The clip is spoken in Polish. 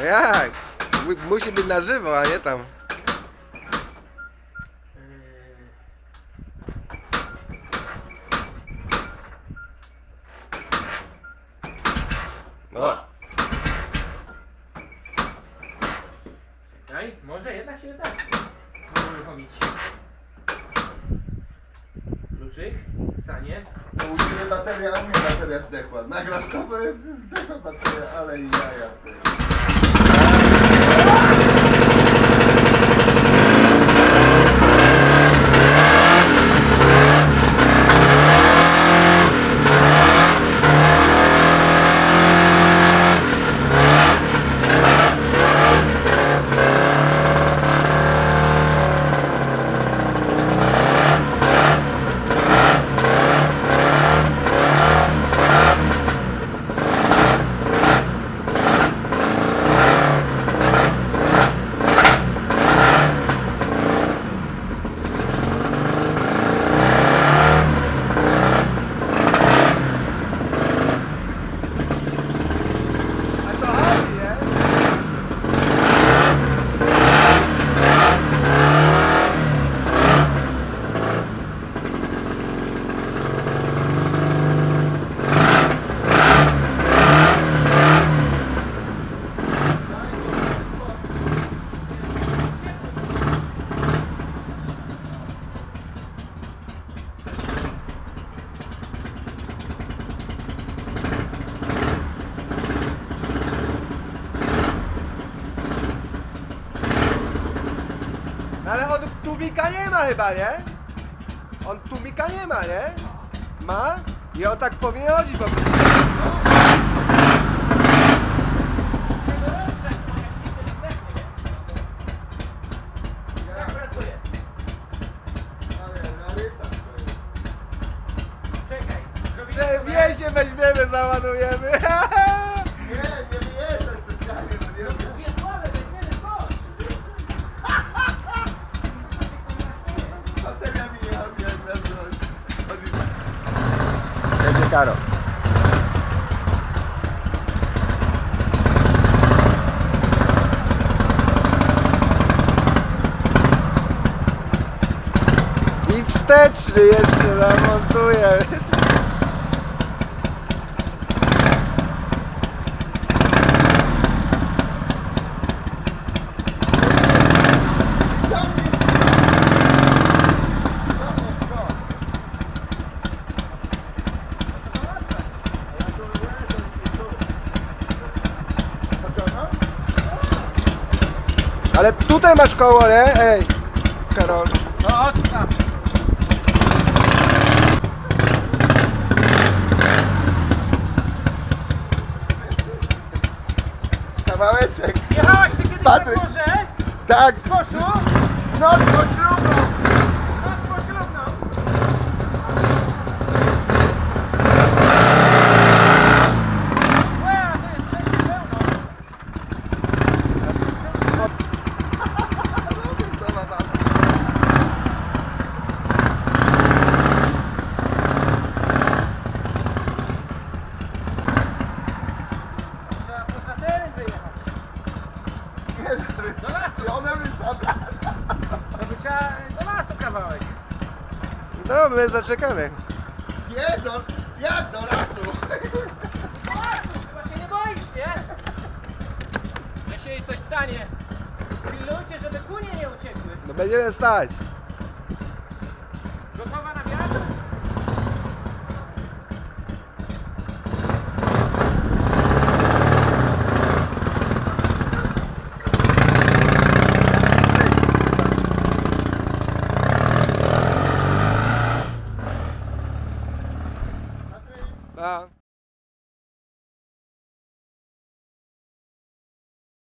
No jak? Mu- Musi być na żywo, a nie tam. O, Czekaj, może jednak się da. Może uruchomić. Kluczyk, stanie. No mnie bateria, u mnie bateria zdechła. Nagrasz to, bo zdechła bateria, ale i jaja. ty. a to chodzi, nie? No Ale on tłumika nie ma chyba, nie? On tłumika nie ma, nie? Ma? I on tak powinien chodzić po prostu. Wiesie weźmiemy, załadujemy. I wsteczny jeszcze zamontuję. Ale tutaj masz koło, nie? Ej, Karol. No chodź tam. Kawałeczek. Jechałaś ty kiedyś Patryk. na górze? Tak, W koszu? no to ślubą. No, my zaczekamy. Nie, do, jak do lasu? No chyba się nie boisz, nie? Że się jej coś stanie. Pilnujcie, żeby kunie nie uciekły. No będziemy stać. Gotowa na